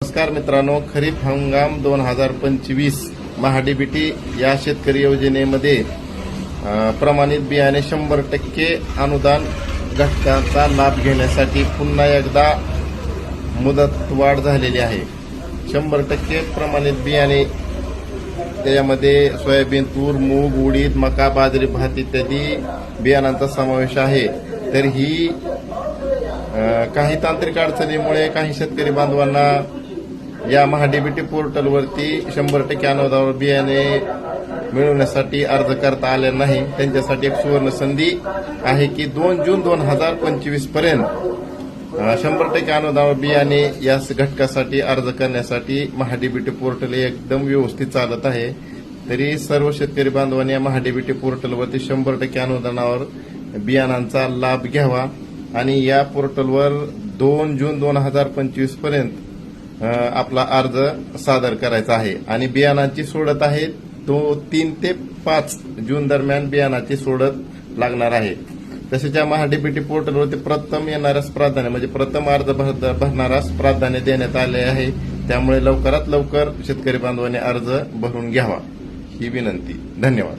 नमस्कार मित्रांनो खरीप हंगाम दोन हजार पंचवीस महाडीबीटी या शेतकरी योजनेमध्ये प्रमाणित बियाणे शंभर टक्के अनुदान घटकाचा लाभ घेण्यासाठी पुन्हा एकदा मुदतवाढ झालेली आहे. शंभर टक्के प्रमाणित बियाणे त्याच्यामध्ये सोयाबीन तूर मूग उडीद मका बाजरी भात इत्यादी बियाणांचा समावेश आहे. तर ही काही तांत्रिक अडचणीमुळे काही शेतकरी बांधवांना या महाडीबीटी पोर्टलवरती शंभर टक्के अनुदानावर बियाणे मिळवण्यासाठी अर्ज करता आले नाही. त्यांच्यासाठी एक सुवर्ण संधी आहे की दोन जून दोन हजार पंचवीसपर्यंत शंभर टक्के अनुदानावर बियाणे या घटकासाठी अर्ज करण्यासाठी महाडीबीटी पोर्टल हे एकदम व्यवस्थित चालत आहे. तरी सर्व शेतकरी बांधवांनी या महाडीबीटी पोर्टलवरती शंभर टक्के अनुदानावर बियाणांचा लाभ घ्यावा आणि या पोर्टलवर दोन जून दोन हजार पंचवीसपर्यंत आपला अर्ज सादर करायचा आहे. आणि बियाणांची सोडत आहे तो तीन ते पाच जून दरम्यान बियाणाची सोडत लागणार आहे. तसेच या महाडीबीटी पोर्टलवरती प्रथम येणाऱ्यास प्राधान्य म्हणजे प्रथम अर्ज भर- प्राधान्य देण्यात आले आहे. त्यामुळे लवकरात लवकर शेतकरी बांधवांनी अर्ज भरून घ्यावा. ही विनंती. धन्यवाद.